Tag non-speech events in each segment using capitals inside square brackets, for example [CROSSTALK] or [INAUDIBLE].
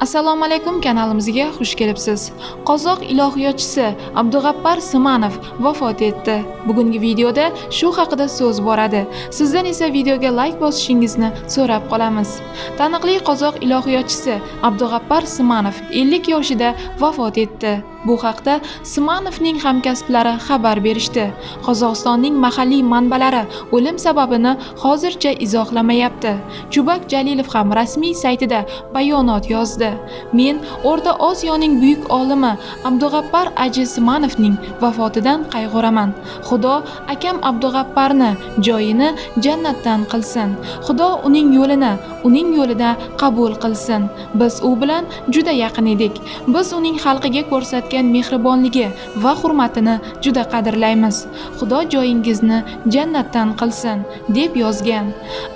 Assalomu alaykum kanalimizga xush kelibsiz. Qozoq ilohiyotchisi Abdug'appar Simanov vafot etdi. Bugungi videoda shu haqida so'z boradi. Sizdan esa videoga like bosishingizni so'rab qolamiz. Taniqli qozoq ilohiyotchisi Abdug'appar Simanov 50 yoshida vafot etdi. Bu haqda Simanovning hamkasblari xabar berishdi. Qozog'istonning mahalliy manbalari o'lim sababini hozircha izohlamayapti. Chubak Jalilov ham rasmiy saytida bayonot yozdi. Men O'rta Osiyoning buyuk olimi Abdug'appar Ajismanovning vafotidan qayg'uraman. Xudo akam Abdug'apparni joyini jannatdan qilsin. Xudo uning yo'lini uning yo'lida qabul qilsin. Biz u bilan juda yaqin edik. Biz uning xalqiga ko'rsatgan mehribonligi va hurmatini juda qadrlaymiz. Xudo joyingizni jannatdan qilsin, deb yozgan.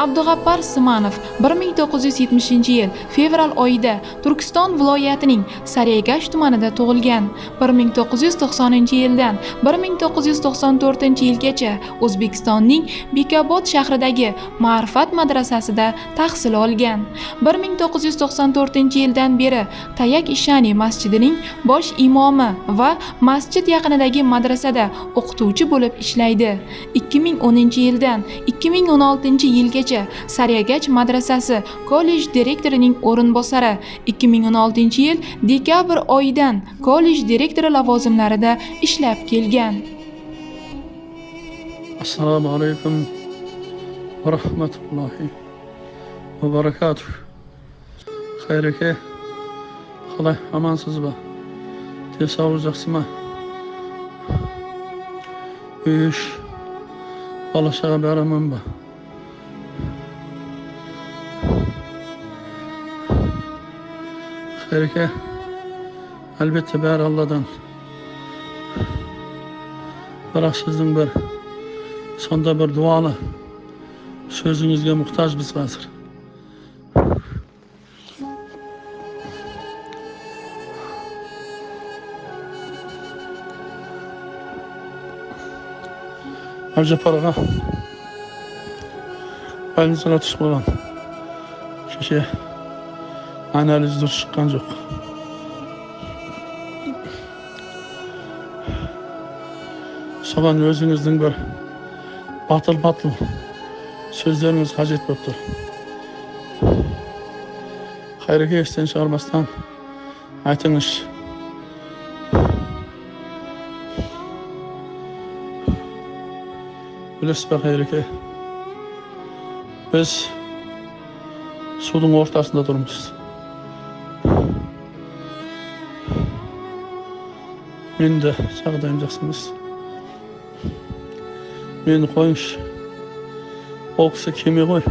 Abdug'appar Simanov 1970-yil fevral oyida Turkiston viloyatining Sariyagash tumanida tug'ilgan. 1990-yildan 1994-yilgacha O'zbekistonning Bekobod shahridagi Ma'rifat madrasasida tahsil olgan. 1994-yildan beri Tayak Ishani masjidining bosh imomi va masjid yaqinidagi madrasada o'qituvchi bo'lib ishlaydi. 2010-yildan 2016-yilgacha Sariyagach madrasasi kollej direktorining o'rinbosari, 2016-yil dekabr oyidan kollej direktori lavozimlarida ishlab kelgan. Assalomu alaykum va rahmatullohi va barakatuh. Xayr aka, qalay amansizmi? Tez sog'lik yaxshimi? Uy ish, bola chaqa baramanmi? Albatta bari Allohdan. Biroq sizning bir. Sonda bir duoli so'zingizga muhtojmiz hozir abjapar og'a ayniqsa tush bo'lgan kecha analiz durust chiqqan yo'q so'g'an o'zingizning bir batıl batıl sözleriniz hacet yoktur. Hayrıki esten çağırmasdan aytınız. Bilesiz be hayrıki. Biz sudun ortasında durmuşuz. Men de sağdayımcaksınız. Meni qo'yish o kishi kim qo'y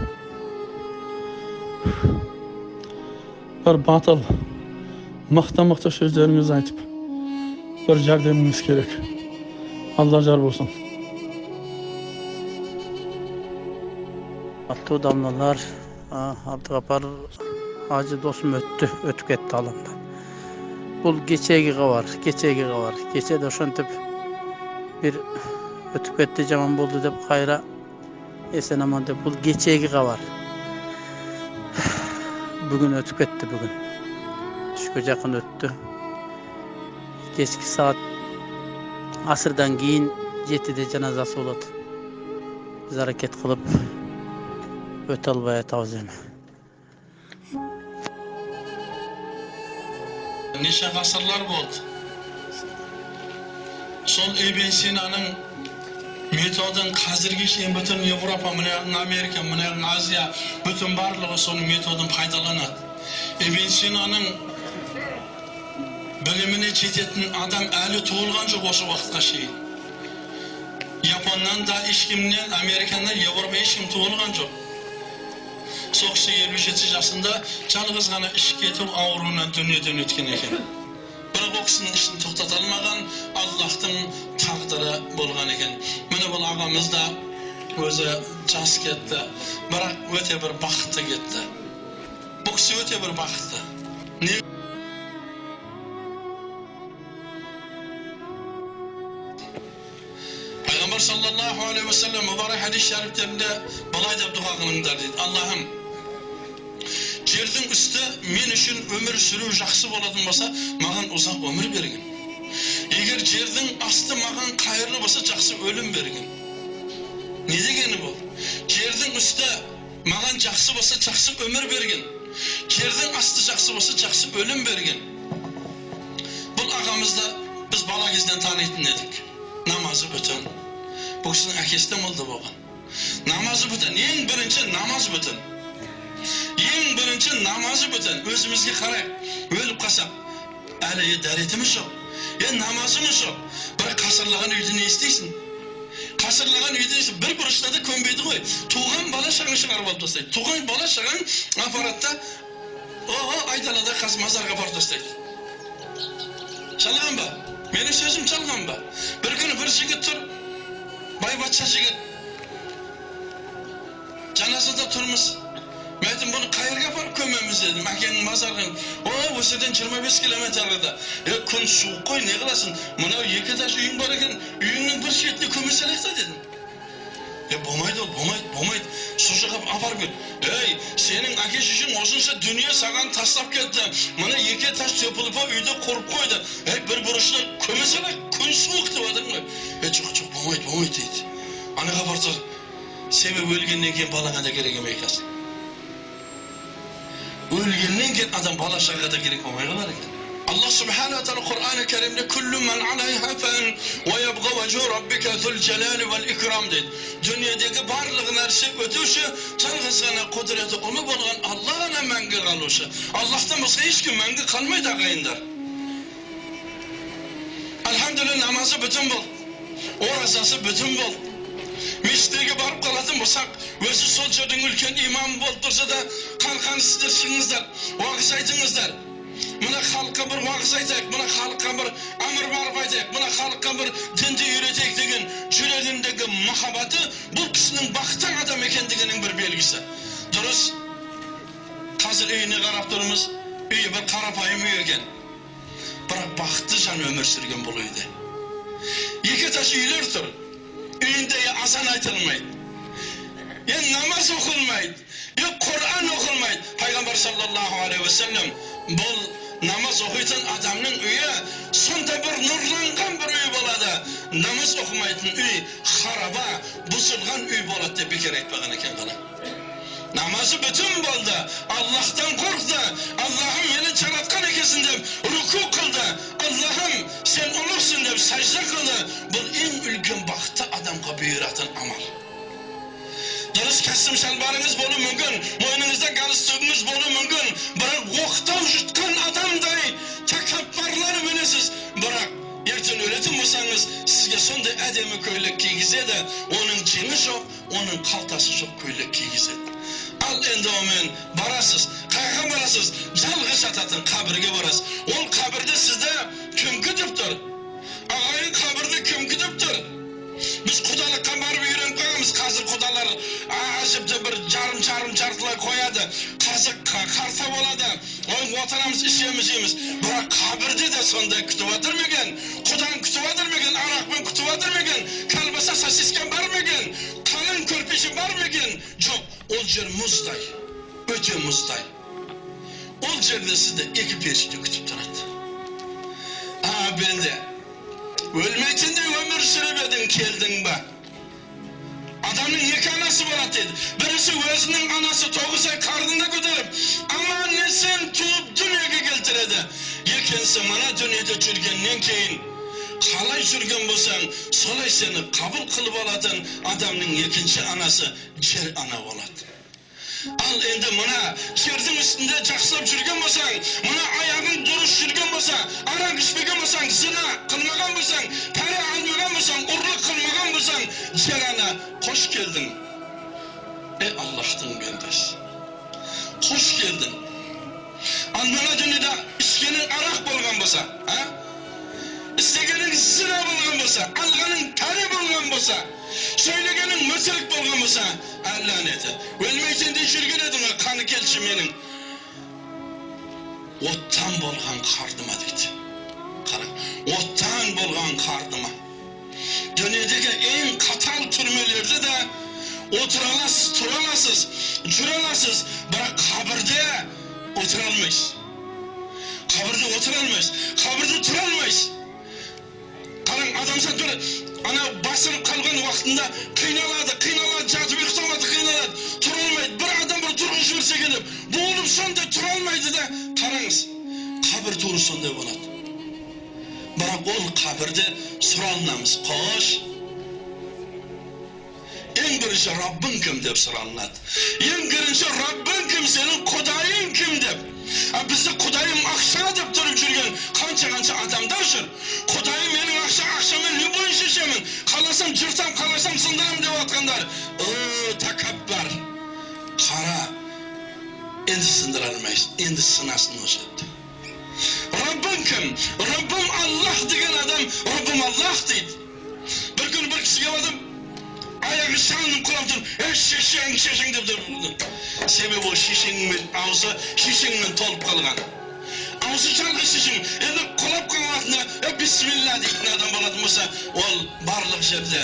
bir batıl. Mıqta mıqta so'zlaringizni aytib bir jardimingiz kerak alloh jar bo'lsin Atlı damlalar Abdülgapar Hacı dostum öttü, ötüp etti alımda. Bul geçegi var, geçegi var. Geçe de şöntüp bir ötüp etti zaman buldu dep kayra esen aman dep bul geçegi var. [SIGHS] Bugün ötüp etti bugün. Düşkü yakın öttü. Geçki saat asırdan giyin jetide cenazası oladı. Biz hareket kılıp öte almaya tavziyem. неше ғасырлар болды. Сол Эбен Синаның методын қазірге шейін бүтін Европа, мына Америка, мына Азия бүтін барлығы соның методын пайдаланады. Эбен Синаның біліміне жететін адам әлі туылған жоқ осы уақытқа шейін. Японнан да ешкімнен, Америкадан, Европа ешкім туылған жоқ кісі елу жеті жасында жалғыз ғана ішіп кетіп ауруынан дүниеден өткен екен бірақ ол кісінің ішін тоқтата алмаған аллахтың тағдыры болған екен міне бұл ағамыз да өзі жас кетті бірақ өте бір бақытты кетті бұл кісі өте бір бақытты sallallahu aleyhi ve sellem mübarek hadis-i şeriflerinde balay deb dua kılınlar dedi. Allah'ım жердің үсті мен үшін өмір сүру жақсы болатын болса маған ұзақ өмір берген егер жердің асты маған қайырлы болса жақсы өлім берген не дегені бұл? Жердің үсті маған жақсы болса жақсы өмір берген. Жердің асты жақсы болса жақсы өлім берген. Бұл ағамызды біз бала кезден танитын едік. Намазы бүтін. Бұл кісінің әкесі де молда болған. Намазы бүтін. Ең бірінші намаз бүтін. ең бірінші намазы бүтін өзімізге қарайық өліп қалсақ әлі е дәретіміз жоқ е намазымыз жоқ бірақ қасырлаған үйде не істейсің қасырлаған үйде не істейсің? бір бұрышта да көнбейді ғой туған бала шағаң шығарып алып тастайды туған бала шағаң апарады да о айдалада қазір мазарға апарып тастайды жалған ба менің сөзім жалған ба бір күні бір жігіт тұр бай батша жігіт жаназада тұрмыз мен айттым бұны қай жерге апарып көмеміз дедім әкеңнің мазарына о осы жерден жиырма бес километр арада е күн суық қой не қыласың мынау екі этаж үйің бар екен үйіңнің бір шетіне көме салайық та дедім е болмайды ол болмайды болмайды сол жаққа апарып кел ей сенің әке шешең осынша дүние саған тастап кетті мына екі этаж тепілпа үйде құрып қойды ей бір бұрышына көме салайық күн суық деп жатырмын ғой е жоқ жоқ болмайды болмайды дейді анаға барса себебі өлгеннен кейін балаңа да керек емес екен Ölgenliyken adam balaşa kadar gerek olmaya kadar Allah Subhanahu ve Teala Kur'an-ı Kerim'de kullu men aleyha fen ve yebqa vecu rabbike zul celali vel ikram dedi. Dünyadaki barlığın her şey ötüşü, çalgısına kudreti onu bulgan Allah'ına menge kalışı. Allah'tan başka hiç kim menge kalmaydı ağayındır. Elhamdülillah namazı bütün bul. Orazası bütün bul. Мешіттерге барып қалатын болсақ өзі сол жердің үлкен имамы болып тұрса да қалқаны сіздер шығыңыздар уағыз айтыңыздар мына халыққа бір уағыз айтайық мына халыққа бір әмір барып айтайық мына халыққа бір дінді үйретейік деген жүрегіндегі махаббаты бұл кісінің бақытты адам екендігінің бір белгісі дұрыс қазір үйіне қарап тұрмыз үйі бір қарапайым үй екен бірақ бақытты жан өмір сүрген бұл үйде екі этаж үйлер тұр Üyünde ya azan aytılmaydı. Ya namaz okulmaydı. Ya Kur'an okulmaydı. Peygamber sallallahu aleyhi ve sellem bol namaz okuytan adamın üye sonda bir nurlangan bir üy boladı. Namaz okumaydan üy haraba, buzulgan üy boladı diye bir kere etmeğen eken kalan. Namazı bütün boldu. Allah'tan korktu. Allah'ım beni çaratkan ekesin deyip ruku kıldı. Allah'ım sen сәжде қылу бұл ең үлкен бақытты адамға бұйыратын амал дұрыс кәсім шалбарыңыз болуы мүмкін мойныңызда галстугіңіз болуы мүмкін бірақ оқтау жұтқан адамдай тәкаппарлар мінесіз бірақ ертең өлетін болсаңыз сізге сондай әдемі көйлек кигізеді оның жеңі жоқ оның қалтасы жоқ көйлек кигізеді ал енді онымен барасыз қайға барасыз жалғыз жататын қабірге барасыз ол қабірде сізді кім күтіп тұр ағайын қабірде кім күтіп тұр біз құдалыққа барып үйреніп қалғанбыз қазір құдалар әжіпті бір жарым жарым жартылай қояды қазір қарта болады ой отырамыз ішеміз жейміз бірақ қабірде де сондай күтіп жатыр ма екен құдаң күтіп жатыр ма екен арақпен күтіп жатыр ма екен колбаса сосиска бар ма екен қалың көрпеше бар ма екен жоқ ол жер мұздай өте мұздай ол жерде сізді екі періште күтіп тұрады а бенде Ölmeytin de ömür sürübedin keldin bak. Adamın iki anası var dedi. Birisi özünün anası toğuz ay karnında ko'tarib, ama nesin tuğup dünyaga keltiradi. Ekinsi mana dünyada çürgenden keyin qalay jurgan bo'lsang solay seni qabul qilib oladigan odamning ikkinchi anasi jer ana bo'ladi Al endi mana kerdim üstünde jaxshilab yurgan bo'lsang, mana oyog'ing durush yurgan bo'lsa, aroq ichmagan bo'lsang, zina qilmagan bo'lsang, pora olmagan bo'lsang, urliq qilmagan bo'lsang, jalana qo'sh kelding. Ey Allohning bandasi. Qo'sh kelding. Anmana dunyoda ichganing aroq bo'lgan bo'lsa, ha? істегенің зina болған болса алғаның пәре болған болса сөйлегенің мүсірік болған болса әлләнеті өлмейтіндей жүрген едің ғой қаны келші менің оттан болған қардыма дейді қара оттан болған қардыма дүниедегі ең қатал түрмелерде де отыра аласыз тұра аласыз жүре аласыз бірақ қабірде o'tirolmaysiz qabrda o'tirolmaysiz qabrda адамзат бір анау басырып қалған уақытында қиналады қиналады жатып ұйықтамады қиналады. Тұра алмайды. бір адам бір тұрғызып жіберсе екен деп. Болып сондай тұра алмайды да қараңыз қабір тура сондай болады. Бірақ ол қабірде сұранамыз. Қош бірінші раббың кім деп сұралынады ең бірінші раббың кім сенің құдайың кім деп а бізді құдайым ақша деп тұрып жүрген қанша қанша адамдар жүр құдайым менің ақша ақшамен любой шешемін қаласам жыртам қаласам сындырам деп жатқандар тәкаппар қара енді сындыра алмайсың енді сынасың жерде раббың кім раббым аллах деген адам раббым аллах дейді бір күні бір кісіге бардым bir kun bir kishiga bordim ayog'i shalnim qulab turib ey shishang shishang deb turibdi sebebi o shishangni og'zi shishangdan to'lib qolgan og'zi chalg'i shishing endi qolgan vaqtida e bismillah deydigan odam bo'ladi bo'lsa ol barliq yerda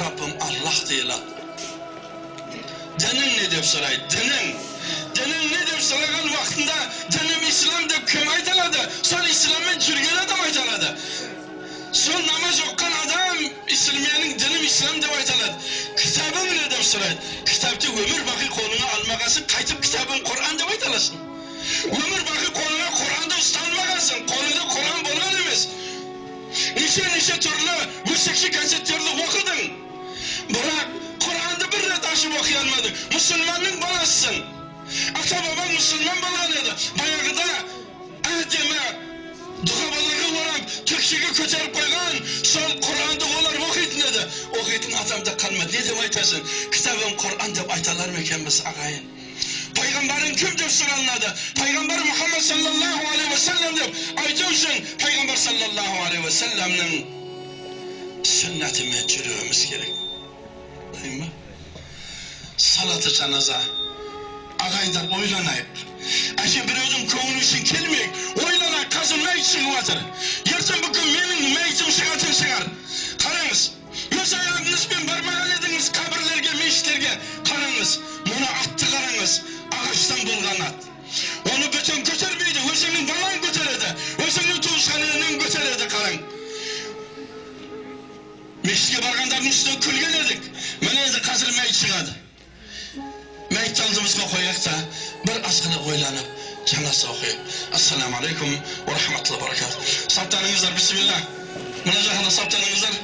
robbim alloh deyiladi dining ne deb so'raydi dining dining ne deb so'ragan vaqtida dinim islom deb kim aytiladi son yurgan odam aytiladi son namoz o'qigan odam islomning dinim islom deb aytiladi kitobing ne deb so'raydi kitobni umr baqiy qo'lingga olmag'ansin qaytib kitobing qur'on deb aytilasan umr baqiy qo'lingga qur'onda ustalmag'ansin qo'lingda qur'on bo'lgan emas. Necha necha turli mushakchi gazetlarni o'qiding biroq qur'onni bir ochib o'qiy olmading musulmonning bolasisan ota bobong musulmon bo'lgan edi boyag'ida atema дұғабаларға барып текшеге көтеріп қойған сол құранды олар оқитын еді оқитын адамды қалма не деп айтасың кітабым құран деп айта алар ма екенбіз ағайын пайғамбарың кім деп сұралынады пайғамбар мұхаммад саллаллаху алейхи уассалам деп айту үшін пайғамбар саллаллаху алейхи уассаламның сүннәтімен жүруіміз керек салаты жаназа ағайындар ойланайық ödüm koğunu için kelmeyik. Oylanayıp kazın meyit çıkıvatır. Yersen bugün benim meyitim çıkartın çıkar. Karınız. Yüz ayağınız ben barmağı ediniz kabirlerge, meyitlerge. Karınız. Bunu attı karınız. Ağaçtan bulgan at. Onu bütün götürmeydi. Özünün balan götüredi. Özünün tuğuşkanının götüredi karın. Meşke barganların üstüne külgen edik. Mene de hazır meyit çıkadı. Meyit aldığımızda koyak da بل أسخنا ويلانا جهنا سوخي السلام عليكم ورحمة الله وبركاته. صابتنا يزر بسم الله. من جهنا صابتنا يزر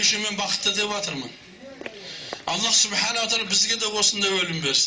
мен бақытты деп жатырмын аллах субханала тағала бізге де осындай өлім берсін